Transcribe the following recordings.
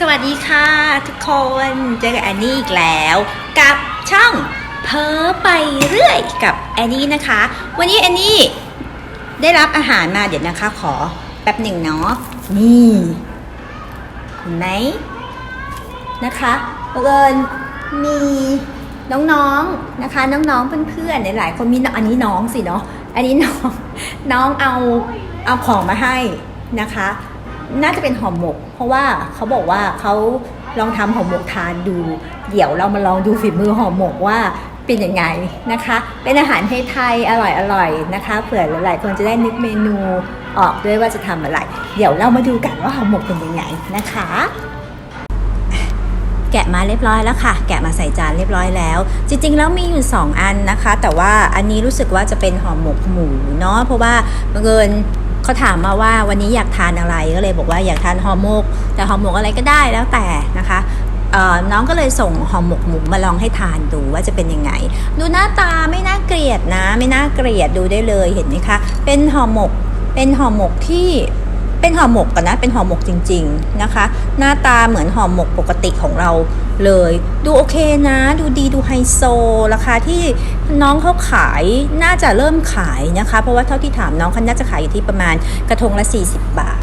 สวัสดีค่ะทุกคนเจอกับแอนนี่อีกแล้ว กับช่องเพ้อไปเรื่อยกับแอนนี่นะคะ วันนี้แอนนี่ได้รับอาหารมาเดี๋ยวนะคะ ขอแป๊บหนึ่งเนาะนี่เห็นไหมนะคะบังเอิญมีน้องๆนะคะ น้องๆเพื่อนๆหลายๆคนมีอันนี้น้องสิเนาะอันนี้น้องน้องเอาเอาของมาให้นะคะ น่าจะเป็นห่อหมก เพราะว่าเขาบอกว่าเขาลองทำห่อหมกทานดู เดี๋ยวเรามาลองดูฝีมือห่อหมกว่าเป็นยังไงนะคะ เป็นอาหารไทยๆอร่อยนะคะเผื่อหลายๆคนจะได้นึกเมนูออกด้วยว่าจะทำอะไร เดี๋ยวเรามาดูกันว่าห่อหมกเป็นยังไงนะคะ แกะมาเรียบร้อยแล้วค่ะ แกะมาใส่จานเรียบร้อยแล้ว จริงๆแล้วมีอยู่ 2 อันนะคะ แต่ว่าอันนี้รู้สึกว่าจะเป็นห่อหมกหมูเนาะเพราะว่าบังเอิญ เขาถามมาว่าวันนี้อยากทานอะไรก็เลยบอกว่าอยากทานห่อหมก แต่ห่อหมกอะไรก็ได้แล้วแต่นะคะน้องก็เลยส่งห่อหมกหมูมาลองให้ทานดูว่าจะเป็นยังไง ดูหน้าตาไม่น่าเกลียดนะ ไม่น่าเกลียดดูได้เลยเห็นไหมคะ เป็นห่อหมกเป็นห่อหมกที่เป็นห่อหมกกันนะเป็นห่อหมกจริง ๆนะคะ หน้าตาเหมือนห่อหมกปกติของเรา เลย ดูโอเคนะ ดูดีดูไฮโซ ราคาที่น้องเขาขายน่าจะเริ่มขายนะคะ เพราะว่าเท่าที่ถามน้องเขาน่าจะขายอยู่ที่ประมาณกระทงละ 40 บาท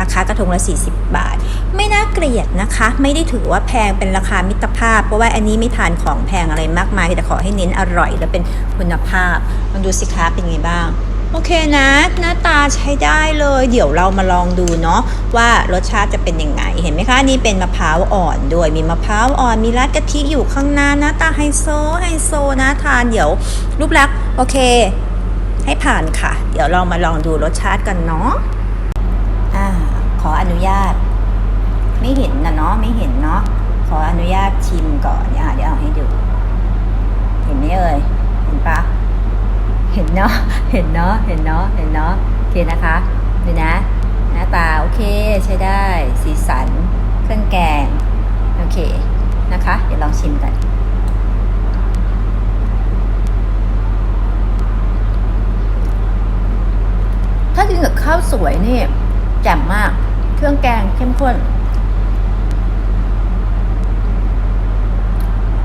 ราคากระทงละ 40 บาท ไม่น่าเกลียดนะคะ ไม่ได้ถือว่าแพงเป็นราคามิตรภาพ เพราะว่าอันนี้ไม่ทานของแพงอะไรมากมายแต่ขอให้เน้นอร่อย และเป็นคุณภาพลองดูสิคะเป็นไงบ้าง โอเคนะ หน้าตาใช้ได้เลย เดี๋ยวเรามาลองดูเนาะว่ารสชาติจะเป็นยังไง เห็นไหมคะนี่เป็นมะพร้าวอ่อนด้วยมีมะพร้าวอ่อนมีราดกะทิอยู่ข้างหน้าหน้าตาไฮโซไฮโซนะทานเดี๋ยวรูปลักษณ์โอเค ให้ผ่านค่ะ เดี๋ยวเรามาลองดูรสชาติกันเนาะอ่าขออนุญาต ไม่เห็นนะเนาะไม่เห็นเนาะขออนุญาตชิมก่อนเนี่ยเดี๋ยวเอาให้ดู เห็นไหมเอ่ยเห็นปะ เห็นเนาะ เห็นเนาะ เห็นเนาะ เห็นเนาะ โอเคนะคะดูนะ หน้าตาโอเคใช้ได้ สีสัน เครื่องแกง โอเคนะคะ เดี๋ยวลองชิมกันถ้ากินกับข้าวสวยนี่แจ่มมาก เครื่องแกงเข้มข้น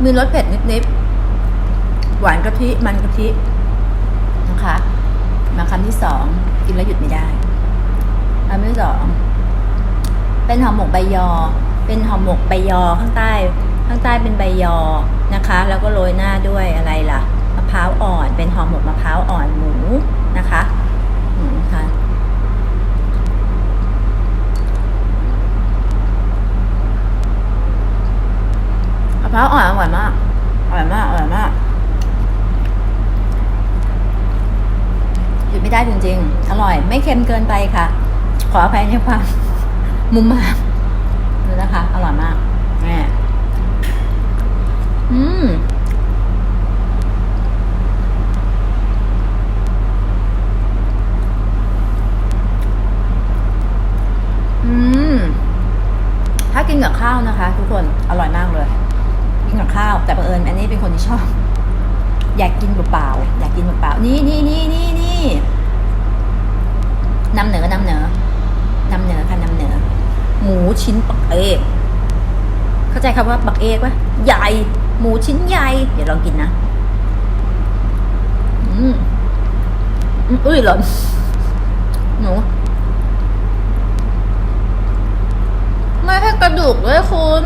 มีรสเผ็ดนิดๆ หวานกะทิ มันกะทิ นะคะมาคำที่สองกินแล้วหยุดไม่ได้คำที่สองเป็นห่อหมกใบยอ เป็นห่อหมกใบยอข้างใต้ ข้างใต้เป็นใบยอนะคะ แล้วก็โรยหน้าด้วยอะไรล่ะมะพร้าวอ่อน เป็นห่อหมกมะพร้าวอ่อนหมูนะคะอืมค่ะมะพร้าวอ่อนอร่อยมากอร่อยมากอร่อยมาก หยุดไม่ได้จริง ๆ อร่อย ไม่เค็มเกินไปค่ะ ขออภัยในความมุมมามดูนะคะ อร่อยมากแหมอืม อืม ถ้ากินกับข้าวนะคะ ทุกคน อร่อยมากเลย กินกับข้าว แต่บังเอิญอันนี้เป็นคนที่ชอบ อยากกินเปล่าๆอยากกินเปล่าๆนี่นี่นี่นี่นี่ นำเหนือนำเหนือนำเหนือค่ะนำเหนือ หมูชิ้นปักเอกเข้าใจคำว่าปักเอกปะใหญ่ หมูชิ้นใหญ่ เดี๋ยวลองกินนะอืมอืมอุ้ยหล่นหนูไม่ให้กระดูกเลยคุณ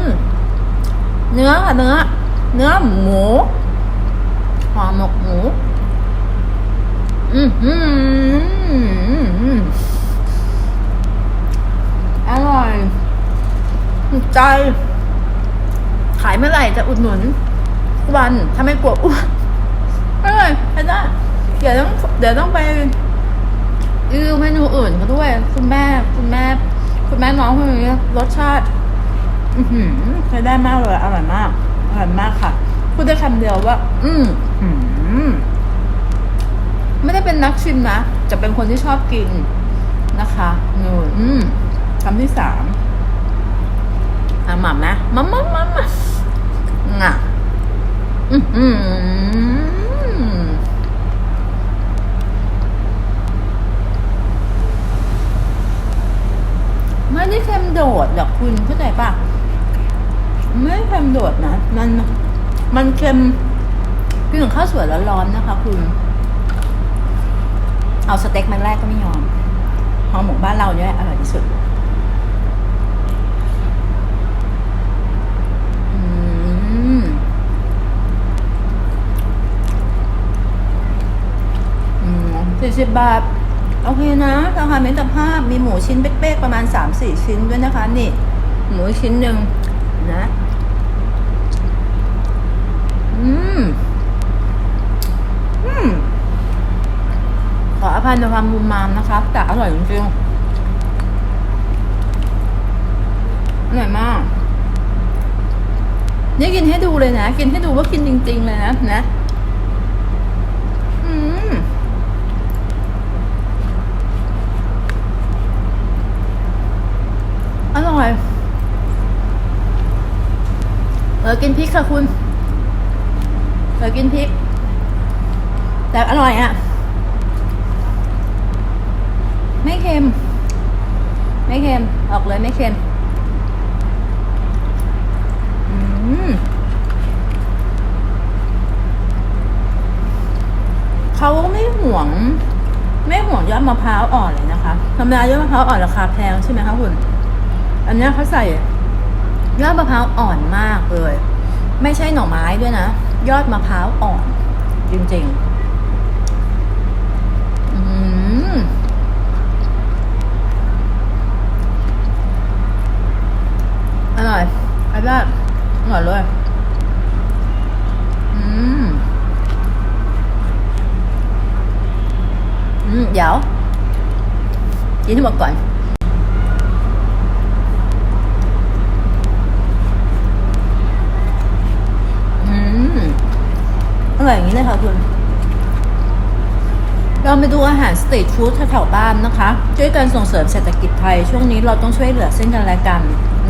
เนื้อค่ะเนื้อ เนื้อหมูห่อหมกหมู อร่อยใจ ขายเมื่อไหร่จะอุดหนุนทุกวันถ้าไม่กลัวอ้วนอร่อยไปได้เดี๋ยวต้องเดี๋ยวต้องไปรีวิวเมนูอื่นเขาด้วย คุณแม่ คุณแม่ คุณแม่น้องคนนี้รสชาติอือหือใช้ได้มากเลยอร่อยมากอร่อยมากค่ะพูดได้คำเดียวว่า อืมอืม ไม่ได้เป็นนักชิมนะ จะเป็นคนที่ชอบกินนะคะนูนอืมคำที่สามอะหม่ำนะมัมมัมมัมมัมงะอือหือไม่ได้เค็มโดดหรอกคุณเข้าใจปะไม่เค็มโดดนะ มัน มันเค็มกินกับข้าวสวยร้อนๆนะคะ คุณ เอาสเต็กมาแรกก็ไม่ยอมหอหมกบ้านเราเนี่ยอร่อยที่สุดอืมสี่สิบบาท โอเคนะราคาเมตรภาพมีหมูชิ้นเป๊กๆประมาณสามสี่ชิ้นด้วยนะคะ นี่ หมูชิ้นหนึ่งนะ อืม อืม ขออภัยในความมุมมามนะครับแต่อร่อยจริงๆอร่อยมาก นี่กินให้ดูเลยนะ กินให้ดูว่ากินจริง ๆ เลยนะนะอืมอร่อย เออกินพริกค่ะคุณเออกินพริก แต่อร่อยอะ่ะ ไม่เค็ม ไม่เค็ม ออกเลยไม่เค็ม อืมเขาไม่ห่วง ไม่ห่วงยอดมะพร้าวอ่อนเลยนะคะธรรมดายอดมะพร้าวอ่อนราคาแพงใช่ไหมคะคุณ อันนี้เขาใส่ยอดมะพร้าวอ่อนมากเลย ไม่ใช่หน่อไม้ด้วยนะ ยอดมะพร้าวอ่อน จริงๆ อืมอร่อยอร่อยอร่อยเลย อืม อืม เดี๋ยว กินให้หมดก่อน อืม อร่อยอย่างนี้เลยค่ะคุณ เราไปดูอาหารสตรีทฟู้ดแถวๆบ้านนะคะ ช่วยกันส่งเสริมเศรษฐกิจไทย ช่วงนี้เราต้องช่วยเหลือซึ่งกันและกัน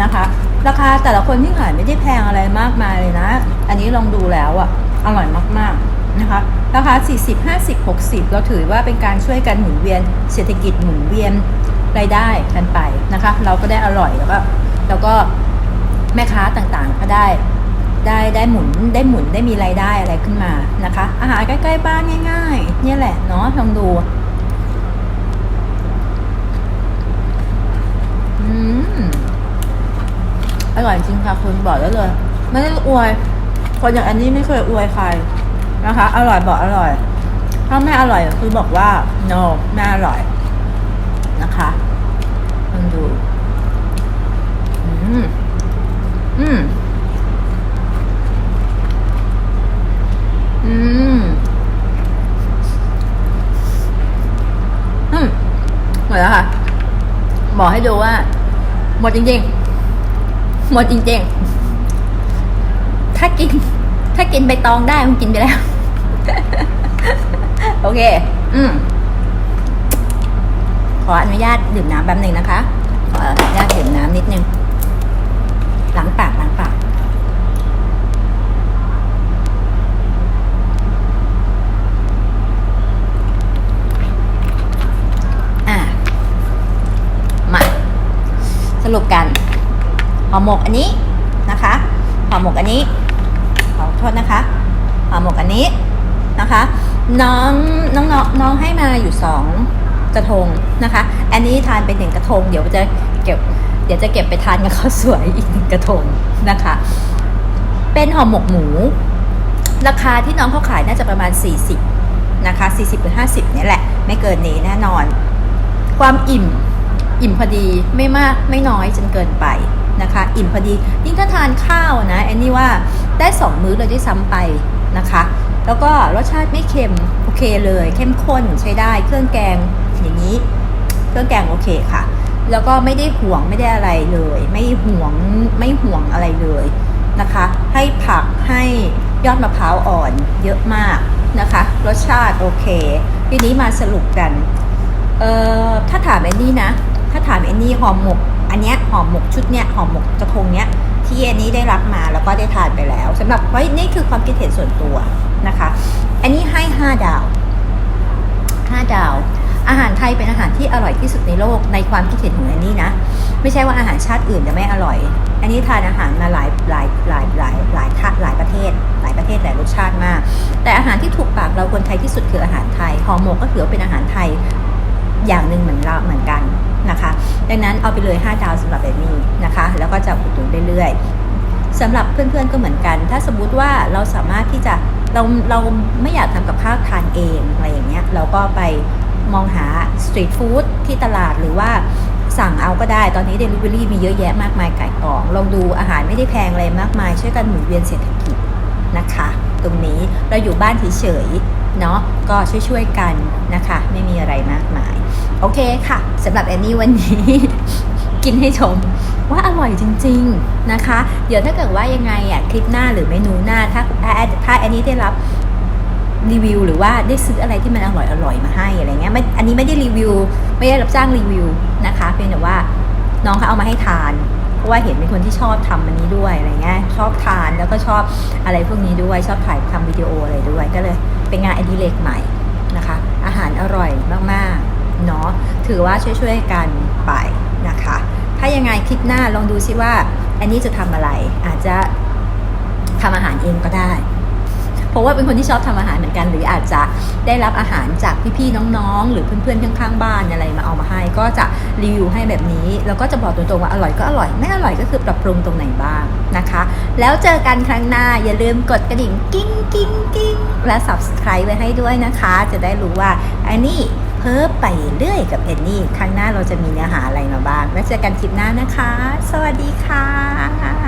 นะคะ ราคาแต่ละคนที่ขายไม่ได้แพงอะไรมากมายเลยนะ อันนี้ลองดูแล้วอะ อร่อยมากๆ นะคะราคา 40 50 60 เราถือว่าเป็นการช่วยกันหมุนเวียนเศรษฐกิจหมุนเวียนรายได้กันไปนะคะ เราก็ได้อร่อยแล้วก็แล้วก็แม่ค้าต่างๆก็ได้ได้ได้หมุนได้หมุนได้มีรายได้อะไรขึ้นมานะคะ อาหารใกล้ๆบ้านง่ายๆเนี่ยแหละเนาะลองดูอืมอร่อยจริงค่ะคุณบอกได้เลย ไม่ได้อวยคนอย่างอันนี้ไม่เคยอวยใคร นะคะ อร่อยบอกอร่อย ถ้าไม่อร่อยคือบอกว่า no ไม่อร่อยนะคะลองดู อืม อืม อืม อืมหมดแล้วค่ะ บอกให้ดูว่า หมดจริงๆ หมดจริงๆ ถ้ากิน ถ้ากินใบตองได้มันกินไปแล้ว โอเค อืมขออนุญาตดื่มน้ำแป๊บหนึ่งนะคะ ขออนุญาตดื่มน้ำนิดนึงล้างปากล้างปากอะมาสรุปกันห่อหมกอันนี้นะคะห่อหมกอันนี้ขอโทษนะคะห่อหมกอันนี้นะคะ น้องน้องน้องให้มาอยู่สองกระทงนะคะ อันนี้ทานเป็นหนึ่งกระทง เดี๋ยวจะเก็บ เดี๋ยวจะเก็บไปทานกับข้าวสวยอีกหนึ่งกระทงนะคะ เป็นห่อหมกหมู ราคาที่น้องเขาขายน่าจะประมาณ 40นะคะ40หรือ50เนี่ยแหละ ไม่เกินนี้แน่นอน ความอิ่มอิ่มพอดีไม่มากไม่น้อยจนเกินไปนะคะ อิ่มพอดียิ่งถ้าทานข้าวนะแอนนี่ว่าได้สองมื้อเลยด้วยซ้ำไปนะคะ แล้วก็รสชาติไม่เค็มโอเคเลย เข้มข้นใช้ได้เครื่องแกงอย่างนี้ เครื่องแกงโอเคค่ะ แล้วก็ไม่ได้ห่วงไม่ได้อะไรเลย ไม่ห่วงไม่ห่วงอะไรเลยนะคะ ให้ผักให้ยอดมะพร้าวอ่อนเยอะมากนะคะ รสชาติโอเค ทีนี้มาสรุปกันเอ่อถ้าถามแอนนี่นะ ถ้าถามแอนนี่ห่อหมก อันเนี้ยห่อหมกชุดเนี้ยห่อหมกกระทงเนี้ยที่แอนนี่ได้รับมาแล้วก็ได้ทานไปแล้วสำหรับไว้นี่คือความคิดเห็นส่วนตัว นะคะ อันนี้ให้ 5 ดาว 5 ดาว อาหารไทยเป็นอาหารที่อร่อยที่สุดในโลกในความคิดเห็นของแอนนี่นะ ไม่ใช่ว่าอาหารชาติอื่นจะไม่อร่อย อันนี้ทานอาหารมาหลายหลายหลายหลายหลายค่าหลายประเทศ หลายประเทศหลายรสชาติมาก แต่อาหารที่ถูกปากเราคนไทยที่สุดคืออาหารไทยห่อหมกก็ถือว่าเป็นอาหารไทยอย่างหนึ่งเหมือนเราเหมือนกันนะคะดังนั้นเอาไปเลย 5 ดาวสำหรับแอนนี่นะคะ แล้วก็จะอุดหนุนเรื่อยๆสำหรับเพื่อนๆก็เหมือนกัน ถ้าสมมุติว่าเราสามารถที่จะ เราเราไม่อยากทำกับข้าวทานเองอะไรอย่างเงี้ยเราก็ไปมองหาสตรีทฟู้ดที่ตลาดหรือว่าสั่งเอาก็ได้ตอนนี้ Delivery มีเยอะแยะมากมายไก่กอง ลองดูอาหารไม่ได้แพงอะไรมากมายช่วยกันหมุนเวียนเศรษฐกิจนะคะ ตรงนี้เราอยู่บ้านเฉยๆเนาะก็ช่วยๆกันนะคะ ไม่มีอะไรมากมาย โอเคค่ะสำหรับแอนนี่วันนี้ กินให้ชม ว่าอร่อยจริง ๆนะคะ เดี๋ยวถ้าเกิดว่ายังไงอะคลิปหน้าหรือเมนูหน้าถ้าถ้าถ้าแอนนี่ได้รับรีวิวหรือว่าได้ซื้ออะไรที่มันอร่อยอร่อยมาให้อะไรเงี้ยไม่อันนี้ไม่ได้รีวิว ไม่ได้รับจ้างรีวิวนะคะเพียงแต่ว่าน้องเขาเอามาให้ทานเพราะว่าเห็นเป็นคนที่ชอบทำอันนี้ด้วยอะไรเงี้ยชอบทานแล้วก็ชอบอะไรพวกนี้ด้วยชอบถ่ายทำวิดีโออะไรด้วยก็เลยเป็นงานอดิเรกใหม่นะคะ อาหารอร่อยมากๆเนาะถือว่าช่วยๆกันไปนะคะ ถ้ายังไงคลิปหน้าลองดูซิว่าอันนี้จะทำอะไร อาจจะทำอาหารเองก็ได้เพราะว่าเป็นคนที่ชอบทำอาหารเหมือนกัน หรืออาจจะได้รับอาหารจากพี่ๆน้องๆ หรือเพื่อนๆข้างๆบ้านอะไรมาเอามาให้ ก็จะรีวิวให้แบบนี้ แล้วก็จะบอกตรงๆว่าอร่อยก็อร่อยไม่อร่อยก็คือปรับปรุงตรงไหนบ้างนะคะ แล้วเจอกันครั้งหน้าอย่าลืมกดกระดิ่งกิ้งกิ้งกิ้งและ subscribe ไว้ให้ด้วยนะคะ จะได้รู้ว่าอันนี้ เพิ่มไปเรื่อยกับเอ็นนี่ ครั้งหน้าเราจะมีเนื้อหาอะไรมาบ้าง แล้วเจอกันคลิปหน้านะคะ สวัสดีค่ะ